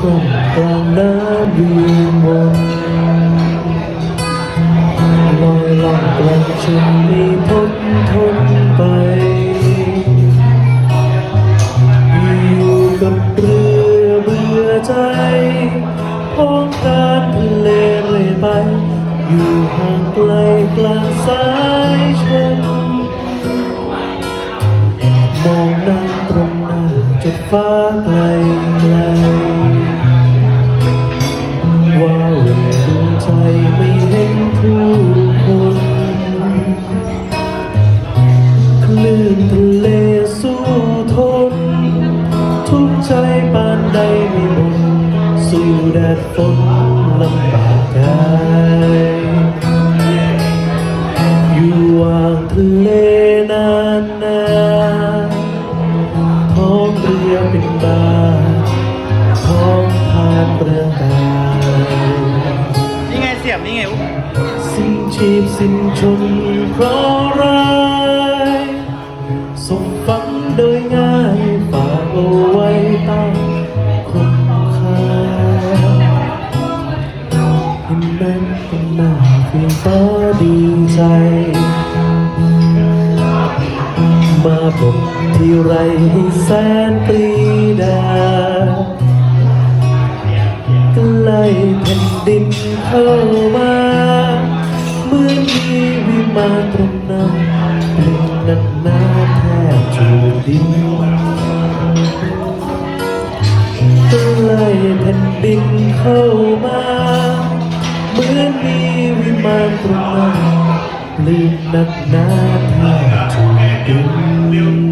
คร่ำกลางน้ำวีวนลอยล่องกลางชนมีพ้นทนไป อยู่กับเรือเบื่อใจพ้องการทะเลเรื่อยไป อยู่ห่างไกลกลางสายชนมองนั่งตรงหน้าจุดฟ้าไกลไกล ว่าเวดวงใจไม่เห็นผู้คนคลื่นทะเลสู้ทน ทุกใจปานใดไม่หมดสู้แดดฝนลำบากกายอยู่วางทะเลนานนานท้องเรือเป็นบ้าท้ สิ้นชีพสิ้นชนเพราะร้ายสมฝังโดยง่ายฝากเอาไว้ตั้งคุณค่าเห็นแม่นเป็นหน้าเพียงฟ้าดีใจ มาบอกที่ไรแสนปรีดาใกล้แผ่นดินเข้ามา มาตรงนั้นเพลงนั้นนาแท้จูดินเลยแผ่นดินเข้ามาเหมือนมีวิมานตรงนั้นลืมนักหนาแท้จูดิน